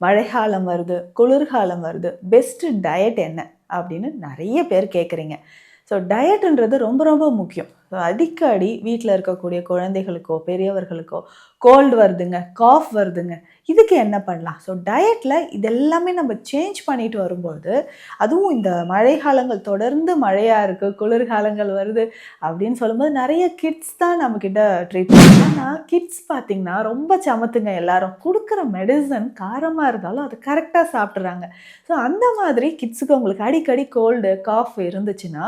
மழைக்காலம் வருது குளிர்காலம் வருது பெஸ்ட்டு டயட் என்ன? அப்படின்னு நிறைய பேர் கேட்குறீங்க ஸோ டயட்டுன்றது ரொம்ப ரொம்ப முக்கியம். ஸோ அடிக்கடி வீட்டில் இருக்கக்கூடிய குழந்தைகளுக்கோ பெரியவர்களுக்கோ கோல்டு வருதுங்க காஃப் வருதுங்க. இதுக்கு என்ன பண்ணலாம்? ஸோ டயட்டில் இதெல்லாமே நம்ம சேஞ்ச் பண்ணிட்டு வரும்போது அதுவும் இந்த மழை காலங்கள் தொடர்ந்து மழையாக இருக்குது குளிர்காலங்கள் வருது அப்படின்னு சொல்லும்போது நிறைய கிட்ஸ் தான் நம்மக்கிட்ட ட்ரீட் ஆனால் கிட்ஸ் பார்த்திங்கன்னா ரொம்ப சமத்துங்க எல்லாரும். கொடுக்குற மெடிசன் காரமாக இருந்தாலும் அது கரெக்டாக சாப்பிட்றாங்க ஸோ அந்த மாதிரி கிட்ஸுக்கு உங்களுக்கு அடிக்கடி கோல்டு காஃப் இருந்துச்சுன்னா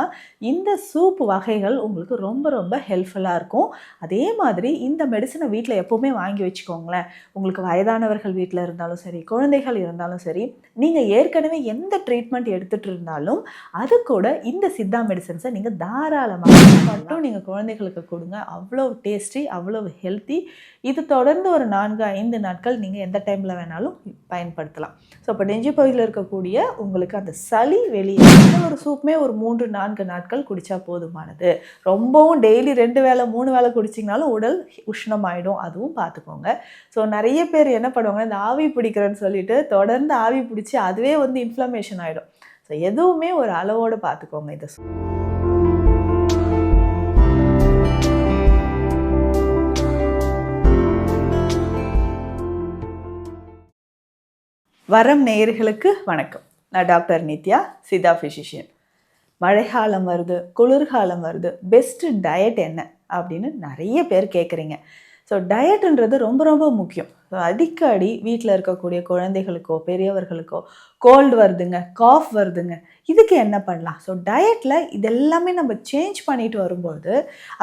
இந்த சூப் வகைகள் உங்களுக்கு ரொம்ப ரொம்ப ரொம்ப ஹெல்ப்ஃபுல்லாக இருக்கும். அதே மாதிரி இந்த மெடிசனை வீட்டில் எப்போவுமே வாங்கி வச்சுக்கோங்களேன். உங்களுக்கு வயதானவர்கள் வீட்டில் இருந்தாலும் சரி குழந்தைகள் இருந்தாலும் சரி நீங்கள் ஏற்கனவே எந்த ட்ரீட்மெண்ட் எடுத்துகிட்டு இருந்தாலும் அது கூட இந்த சித்தா மெடிசன்ஸை நீங்கள் தாராளமாக மட்டும் நீங்கள் குழந்தைகளுக்கு கொடுங்க. அவ்வளோ டேஸ்டி அவ்வளோ ஹெல்த்தி இது தொடர்ந்து ஒரு நான்கு ஐந்து நாட்கள் நீங்கள் எந்த டைமில் வேணாலும் பயன்படுத்தலாம். ஸோ இப்போ நெஞ்சு பகுதியில் இருக்கக்கூடிய உங்களுக்கு அந்த சளி வெளியே ஒரு சூப்புமே ஒரு மூன்று நான்கு நாட்கள் குடித்தா போதுமானது. ரொம்ப ரொம்பவும் டெய்லி ரெண்டு வேளை மூணு வேளை குடிச்சிங்கனாலும் உடல் உஷ்ணமாயிடும். அதுவும் பார்த்துக்கோங்க ஸோ நிறைய பேர் என்ன பண்ணுவாங்க இந்த ஆவி பிடிக்கிறேன்னு சொல்லிட்டு தொடர்ந்து ஆவி பிடிச்சி அதுவே வந்து இன்ஃப்ளமேஷன் ஆகிடும் ஸோ எதுவுமே ஒரு அளவோடு பார்த்துக்கோங்க இதை வரம் நேயர்களுக்கு வணக்கம். நான் டாக்டர் நித்யா சிதா ஃபிசிஷியன் மழைக்காலம் வருது குளிர்காலம் வருது பெஸ்ட்டு டயட் என்ன? அப்படின்னு நிறைய பேர் கேட்குறீங்க ஸோ டயட்டுன்றது ரொம்ப ரொம்ப முக்கியம். ஸோ அடிக்கடி வீட்டில் இருக்கக்கூடிய குழந்தைகளுக்கோ பெரியவர்களுக்கோ கோல்டு வருதுங்க காஃப் வருதுங்க. இதுக்கு என்ன பண்ணலாம்? ஸோ டயட்டில் இதெல்லாமே நம்ம சேஞ்ச் பண்ணிட்டு வரும்போது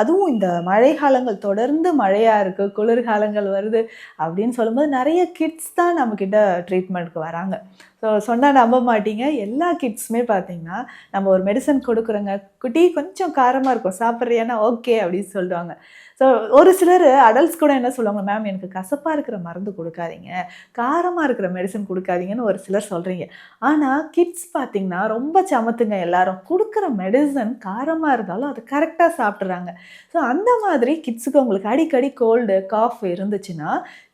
அதுவும் இந்த மழை காலங்கள் தொடர்ந்து மழையாக இருக்குது குளிர்காலங்கள் வருது அப்படின்னு சொல்லும்போது நிறைய கிட்ஸ் தான் நம்மக்கிட்ட ட்ரீட்மெண்ட்டுக்கு வராங்க. ஸோ சொன்னால் நம்ப மாட்டீங்க. எல்லா கிட்ஸுமே பார்த்தீங்கன்னா நம்ம ஒரு மெடிசன் கொடுக்குறோங்க. குட்டி கொஞ்சம் காரமாக இருக்கும். சாப்பிட்றியானா ஓகே அப்படின்னு சொல்லுவாங்க. ஸோ ஒரு சிலர் அடல்ட்ஸ் கூட என்ன சொல்லுவாங்க மேம் எனக்கு கசப்பாக இருக்கிற மருந்து கொடுக்காதீங்க. காரமாக இருக்கிற மெடிசன் கொடுக்காதீங்கன்னு ஒரு சிலர் சொல்கிறீங்க ஆனால் கிட்ஸ் பார்த்திங்கன்னா ரொம்ப சமத்துங்க எல்லாரும். கொடுக்குற மெடிசன் காரமாக இருந்தாலும் அது கரெக்டாக சாப்பிட்றாங்க. ஸோ அந்த மாதிரி கிட்ஸுக்கு உங்களுக்கு அடிக்கடி கோல்டு காஃப் இருந்துச்சுன்னா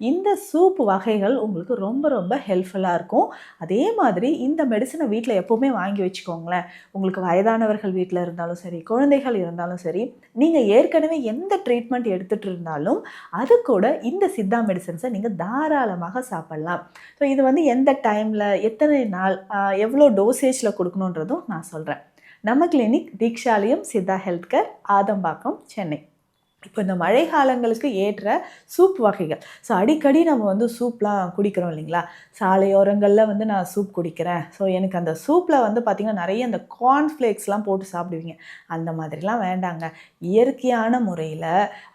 இந்த சூப் வகைகள் உங்களுக்கு ரொம்ப ரொம்ப ஹெல்ப்ஃபுல்லாக இருக்கும். அதே மாதிரி இந்த மெடிசனை வீட்டில் எப்போவுமே வாங்கி வச்சுக்கோங்களேன். உங்களுக்கு வயதானவர்கள் வீட்டில் இருந்தாலும் சரி குழந்தைகள் இருந்தாலும் சரி நீங்கள் ஏற்கனவே எந்த ட்ரீட்மெண்ட் எடுத்துகிட்டு இருந்தாலும் அது கூட இந்த சித்தா மெடிசன்ஸை நீங்கள் தாராளமாக சாப்பிட்லாம். ஸோ இது வந்து எந்த டைமில் எத்தனை நாள் எவ்வளோ டோசேஜில் கொடுக்கணுன்றதும் நான் சொல்கிறேன் நம்ம clinic Deekshalayam Siddha health care Adambakkam Chennai. இப்போ இந்த மழை காலங்களுக்கு ஏற்ற சூப் வகைகள். ஸோ அடிக்கடி நம்ம வந்து சூப்லாம் குடிக்கிறோம் இல்லைங்களா? சாலையோரங்களில் வந்து நான் சூப் குடிக்கிறேன். ஸோ எனக்கு அந்த சூப்பில் வந்து பார்த்திங்கன்னா நிறைய அந்த கார்ன்ஃப்ளேக்ஸ்லாம் போட்டு சாப்பிடுவீங்க. அந்த மாதிரிலாம் வேண்டாங்க. இயற்கையான முறையில்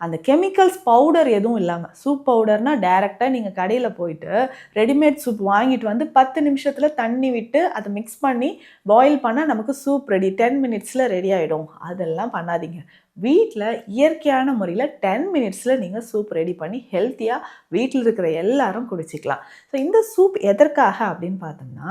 அந்த கெமிக்கல்ஸ் பவுடர் எதுவும் இல்லாமல் சூப் பவுடர்னால் டேரெக்டாக நீங்கள் கடையில் போயிட்டு ரெடிமேட் சூப் வாங்கிட்டு வந்து பத்து நிமிஷத்தில் தண்ணி விட்டு அதை மிக்ஸ் பண்ணி பாயில் பண்ணால் நமக்கு சூப் ரெடி டென் மினிட்ஸில் ரெடி ஆகிடும் அதெல்லாம் பண்ணாதீங்க. வீட்டில் இயற்கையான முறையில் டென் மினிட்ஸில் நீங்கள் சூப் ரெடி பண்ணி ஹெல்த்தியாக வீட்டில் இருக்கிற எல்லாரும் குடிச்சிக்கலாம். ஸோ இந்த சூப் எதற்காக அப்படின்னு பார்த்தோம்னா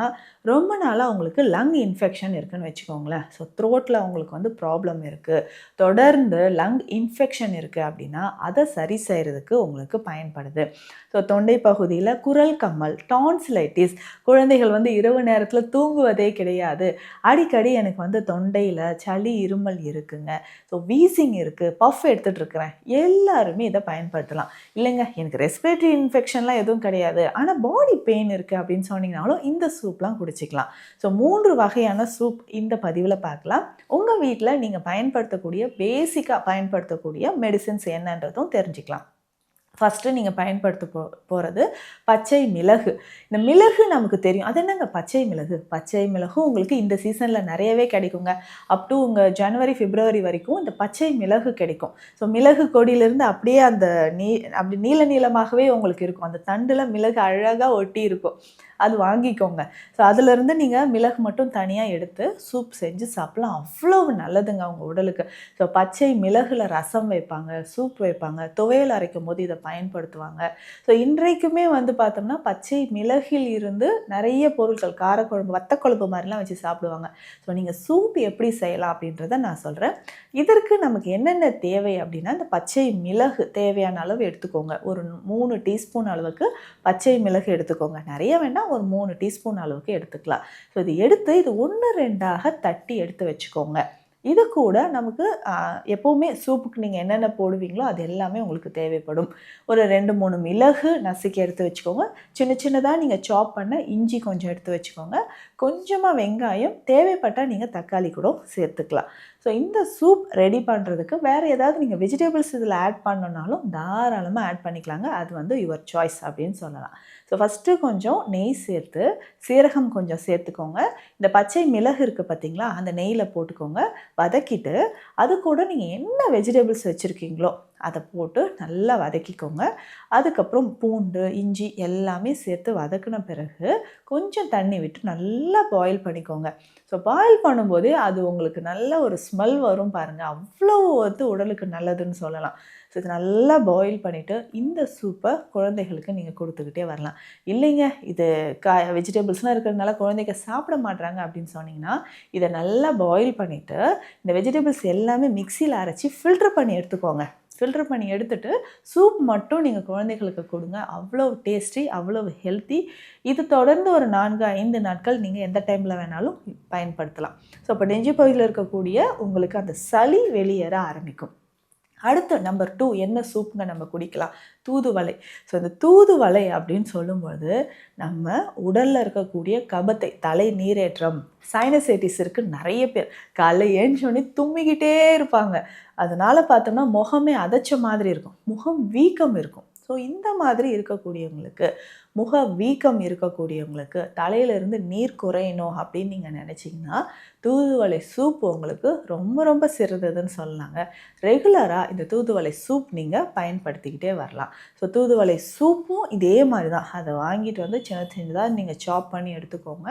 ரொம்ப நாளாக உங்களுக்கு லங் இன்ஃபெக்ஷன் இருக்குன்னு வச்சுக்கோங்களேன். ஸோ த்ரோட்டில் உங்களுக்கு வந்து ப்ராப்ளம் இருக்குது தொடர்ந்து லங் இன்ஃபெக்ஷன் இருக்குது அப்படின்னா அதை சரி செய்கிறதுக்கு உங்களுக்கு பயன்படுது. ஸோ தொண்டை பகுதியில் குரல் கம்மல் டான்சிலைட்டிஸ் குழந்தைகள் வந்து இரவு நேரத்தில் தூங்குவதே கிடையாது. அடிக்கடி எனக்கு வந்து தொண்டையில் சளி இருமல் இருக்குங்க. ஸோ வீசிங் இருக்குது பஃப் எடுத்துகிட்டு இருக்கிறேன். எல்லாருமே இதை பயன்படுத்தலாம். இல்லைங்க எனக்கு ரெஸ்பிரேட்டரி இன்ஃபெக்ஷன்லாம் எதுவும் கிடையாது. ஆனால் பாடி பெயின் இருக்குது அப்படின்னு சொன்னீங்கனாலும் இந்த சூப்லாம் குடிச்சிக்கலாம். ஸோ மூன்று வகையான சூப் இந்த பதிவில் பார்க்கலாம். உங்கள் வீட்டில் நீங்கள் பயன்படுத்தக்கூடிய பேசிக்காக பயன்படுத்தக்கூடிய மெடிசின்ஸ் என்னன்றதும் தெரிஞ்சுக்கலாம். ஃபஸ்ட்டு நீங்கள் பயன்படுத்த போ போகிறது பச்சை மிளகு. இந்த மிளகு நமக்கு தெரியும். அது என்னங்க பச்சை மிளகு? பச்சை மிளகும் உங்களுக்கு இந்த சீசனில் நிறையவே கிடைக்குங்க. அப் டு உங்கள் ஜனவரி பிப்ரவரி வரைக்கும் இந்த பச்சை மிளகு கிடைக்கும். ஸோ மிளகு கொடியிலேருந்து அப்படியே அந்த நீ அப்படி நீள நீளமாகவே உங்களுக்கு இருக்கும். அந்த தண்டில் மிளகு அழகாக ஒட்டி இருக்கும். அது வாங்கிக்கோங்க. ஸோ அதுலேருந்து நீங்கள் மிளகு மட்டும் தனியாக எடுத்து சூப் செஞ்சு சாப்பிட்லாம். அவ்வளவு நல்லதுங்க அவங்க உடலுக்கு. ஸோ பச்சை மிளகில் ரசம் வைப்பாங்க சூப் வைப்பாங்க துவையல் அரைக்கும் போது இதை பயன்படுத்துவாங்க. ஸோ இன்றைக்குமே வந்து பார்த்தோம்னா பச்சை மிளகில் இருந்து நிறைய பொருட்கள் காரக்குழம்பு வத்தக்குழம்பு மாதிரிலாம் வச்சு சாப்பிடுவாங்க. ஸோ நீங்கள் சூப் எப்படி செய்யலாம் அப்படின்றத நான் சொல்கிறேன் இதற்கு நமக்கு என்னென்ன தேவை அப்படின்னா இந்த பச்சை மிளகு தேவையான அளவு எடுத்துக்கோங்க. ஒரு மூணு டீஸ்பூன் அளவுக்கு பச்சை மிளகு எடுத்துக்கோங்க. நிறைய வேண்டாம் ஒரு மூணு டீஸ்பூன் அளவுக்கு எடுத்துக்கலாம். ஸோ இது எடுத்து இது ஒன்று ரெண்டாக தட்டி எடுத்து வச்சுக்கோங்க. இது கூட நமக்கு எப்போவுமே சூப்புக்கு நீங்கள் என்னென்ன போடுவீங்களோ அது எல்லாமே உங்களுக்கு தேவைப்படும். ஒரு ரெண்டு மூணு மிளகு நசுக்கி எடுத்து வச்சுக்கோங்க. சின்ன சின்னதாக நீங்கள் சாப் பண்ண இஞ்சி கொஞ்சம் எடுத்து வச்சுக்கோங்க. கொஞ்சமாக வெங்காயம் தேவைப்பட்டால் நீங்கள் தக்காளி கூட சேர்த்துக்கலாம். ஸோ இந்த சூப் ரெடி பண்ணுறதுக்கு வேறு ஏதாவது நீங்கள் வெஜிடபிள்ஸ் இதில் ஆட் பண்ணணுன்னாலும் தாராளமாக ஆட் பண்ணிக்கலாங்க. அது வந்து யுவர் சாய்ஸ் அப்படின்னு சொல்லலாம். ஸோ ஃபஸ்ட்டு கொஞ்சம் நெய் சேர்த்து சீரகம் கொஞ்சம் சேர்த்துக்கோங்க. இந்த பச்சை மிளகு இருக்குது பார்த்தீங்களா அந்த நெய்யில் போட்டுக்கோங்க. வதக்கிட்டு அது கூட நீங்கள் என்ன வெஜிடபிள்ஸ் வச்சுருக்கீங்களோ அதை போட்டு நல்லா வதக்கிக்கோங்க. அதுக்கப்புறம் பூண்டு இஞ்சி எல்லாமே சேர்த்து வதக்கின பிறகு கொஞ்சம் தண்ணி விட்டு நல்லா பாயில் பண்ணிக்கோங்க. ஸோ பாயில் பண்ணும்போது அது உங்களுக்கு நல்ல ஒரு ஸ்மெல் வரும் பாருங்கள் அவ்வளோ வந்து உடலுக்கு நல்லதுன்னு சொல்லலாம். ஸோ இது நல்லா பாயில் பண்ணிவிட்டு இந்த சூப்பை குழந்தைகளுக்கு நீங்கள் கொடுத்துக்கிட்டே வரலாம். இல்லைங்க இது கா வெஜிடபிள்ஸ்லாம் இருக்கிறதுனால குழந்தைங்க சாப்பிட மாட்றாங்க அப்படின்னு சொன்னீங்கன்னா இதை நல்லா பாயில் பண்ணிவிட்டு இந்த வெஜிடபிள்ஸ் எல்லாமே மிக்சியில் அரைச்சி ஃபில்ட்ரு பண்ணி எடுத்துக்கோங்க. ஃபில்டர் பண்ணி எடுத்துட்டு சூப் மட்டும் நீங்கள் குழந்தைகளுக்கு கொடுங்க. அவ்வளோ டேஸ்டி அவ்வளோ ஹெல்த்தி இது தொடர்ந்து ஒரு நான்கு ஐந்து நாட்கள் நீங்கள் எந்த டைமில் வேணாலும் பயன்படுத்தலாம். ஸோ இப்போ நெஞ்சு பகுதியில் இருக்கக்கூடிய உங்களுக்கு அந்த சளி வெளியேற ஆரம்பிக்கும். அடுத்து நம்பர் டூ என்ன சூப்புங்க நம்ம குடிக்கலாம். தூதுவளை. ஸோ இந்த தூதுவளை அப்படின்னு சொல்லும்போது நம்ம உடலில் இருக்கக்கூடிய கபத்தை தலை நீரேற்றம் சைனசைட்டிஸ் இருக்குது நிறைய பேர். காலைல ஏஞ்சோடனே தும்மிக்கிட்டே இருப்பாங்க. அதனால் பார்த்தோம்னா முகமே அதைச்ச மாதிரி இருக்கும். முகம் வீக்கம் இருக்கும். ஸோ இந்த மாதிரி இருக்கக்கூடியவங்களுக்கு முக வீக்கம் இருக்கக்கூடியவங்களுக்கு தலையிலேருந்து நீர் குறையணும் அப்படின்னு நீங்கள் நினச்சிங்கன்னா தூதுவளை சூப் உங்களுக்கு ரொம்ப ரொம்ப சிறந்ததுன்னு சொல்லலாங்க ரெகுலராக இந்த தூதுவளை சூப் நீங்கள் பயன்படுத்திக்கிட்டே வரலாம். ஸோ தூதுவளை சூப்பும் இதே மாதிரி தான் அதை வாங்கிட்டு வந்து சின்ன சின்னதாக நீங்கள் சாப் பண்ணி எடுத்துக்கோங்க.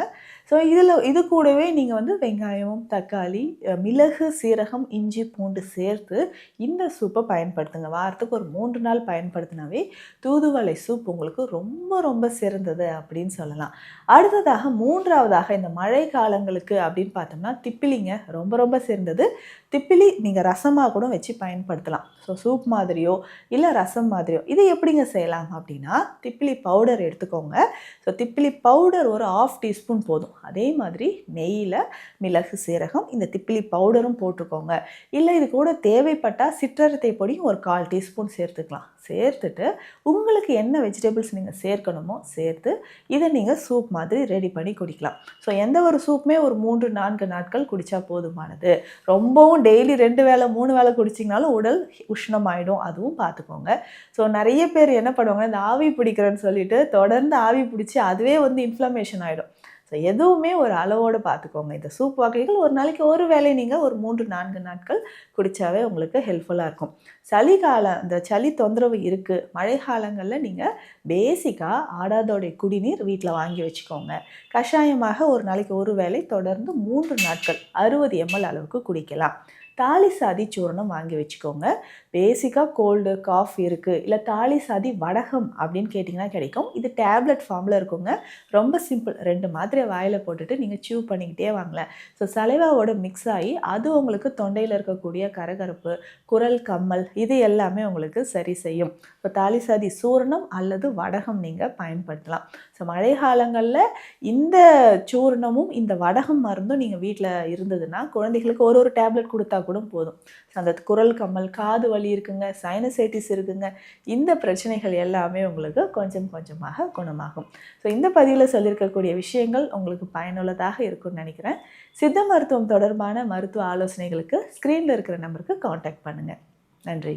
ஸோ இதில் இது கூடவே நீங்கள் வந்து வெங்காயம் தக்காளி மிளகு சீரகம் இஞ்சி பூண்டு சேர்த்து இந்த சூப்பை பயன்படுத்துங்க. வாரத்துக்கு ஒரு மூன்று நாள் பயன்படுத்தினாவே தூதுவளை சூப் உங்களுக்கு ரொம்ப ரொம்ப சிறந்தது அப்படின்னு சொல்லலாம். அடுத்ததாக மூன்றாவதாக இந்த மழை காலங்களுக்கு அப்படின்னு பார்த்தோம்னா திப்பிலிங்க ரொம்ப ரொம்ப சிறந்தது. திப்பிலி நீங்கள் ரசமாக கூட வச்சு பயன்படுத்தலாம். ஸோ சூப் மாதிரியோ இல்லை ரசம் மாதிரியோ இது எப்படிங்க செய்யலாம் அப்படின்னா திப்பிலி பவுடர் எடுத்துக்கோங்க. ஸோ திப்பிலி பவுடர் ஒரு ஆஃப் டீஸ்பூன் போதும். அதே மாதிரி நெய்யில் மிளகு சீரகம் இந்த திப்பிலி பவுடரும் போட்டுக்கோங்க. இல்லை இது கூட தேவைப்பட்டால் சிற்றரத்தை பொடியும் ஒரு கால் டீஸ்பூன் சேர்த்துக்கலாம். சேர்த்துட்டு உங்களுக்கு என்ன வெஜிடபிள்ஸ் நீங்கள் சேர்க்கணும் சேர்த்து இதை நீங்கள் சூப் மாதிரி ரெடி பண்ணி குடிக்கலாம். ஸோ எந்த ஒரு சூப்புமே ஒரு மூன்று நான்கு நாட்கள் குடித்தா போதுமானது. ரொம்பவும் டெய்லி ரெண்டு வேளை மூணு வேளை குடிச்சிங்கனாலும் உடல் உஷ்ணமாயிடும். அதுவும் பார்த்துக்கோங்க. ஸோ நிறைய பேர் என்ன பண்ணுவாங்க இந்த ஆவி பிடிக்கிறேன்னு சொல்லிட்டு தொடர்ந்து ஆவி பிடிச்சி அதுவே வந்து இன்ஃப்ளமேஷன் ஆகிடும் ஸோ எதுவுமே ஒரு அளவோடு பார்த்துக்கோங்க. இந்த சூப் வகைகள் ஒரு நாளைக்கு ஒரு வேலை நீங்கள் ஒரு மூன்று நான்கு நாட்கள் குடித்தாவே உங்களுக்கு ஹெல்ப்ஃபுல்லாக இருக்கும். சளி காலம் இந்த சளி தொந்தரவு இருக்குது மழை காலங்களில் நீங்கள் பேசிக்காக ஆடாதோடைய குடிநீர் வீட்டில் வாங்கி வச்சுக்கோங்க. கஷாயமாக ஒரு நாளைக்கு ஒரு வேளை தொடர்ந்து மூன்று நாட்கள் அறுபது எம்எல் அளவுக்கு குடிக்கலாம். தாலி சாதி சூர்ணம் வாங்கி வச்சுக்கோங்க. பேசிக்காக கோல்டு காஃப் இருக்குது இல்லை தாலி சாதி வடகம் அப்படின்னு கேட்டிங்கன்னா கிடைக்கும். இது டேப்லெட் ஃபார்மில் இருக்குங்க. ரொம்ப சிம்பிள் ரெண்டு மாத்திரை வாயில் போட்டுட்டு நீங்கள் சூ பண்ணிக்கிட்டே வாங்கலாம் ஸோ சலைவாவோட மிக்ஸ் ஆகி அது உங்களுக்கு தொண்டையில் இருக்கக்கூடிய கரகரப்பு குரல் கம்மல் இது எல்லாமே உங்களுக்கு சரி செய்யும். இப்போ தாலி சாதி சூர்ணம் அல்லது வடகம் நீங்கள் பயன்படுத்தலாம். ஸோ மழை காலங்களில் இந்த சூர்ணமும் இந்த வடகம் மருந்தும் நீங்கள் வீட்டில் இருந்ததுன்னா குழந்தைகளுக்கு ஒரு ஒரு டேப்லெட் கொடுத்தா கூட போதும். ஸோ அந்த குரல் கம்மல் காது வலி இருக்குங்க சைனசைட்டிஸ் இருக்குங்க இந்த பிரச்சனைகள் எல்லாமே உங்களுக்கு கொஞ்சம் கொஞ்சமாக குணமாகும். ஸோ இந்த பதிவில் சொல்லியிருக்கக்கூடிய விஷயங்கள் உங்களுக்கு பயனுள்ளதாக இருக்கும்னு நினைக்கிறேன். சித்த மருத்துவம் தொடர்பான மருத்துவ ஆலோசனைகளுக்கு ஸ்க்ரீனில் இருக்கிற நம்பருக்கு காண்டாக்ட் பண்ணுங்கள் நன்றி.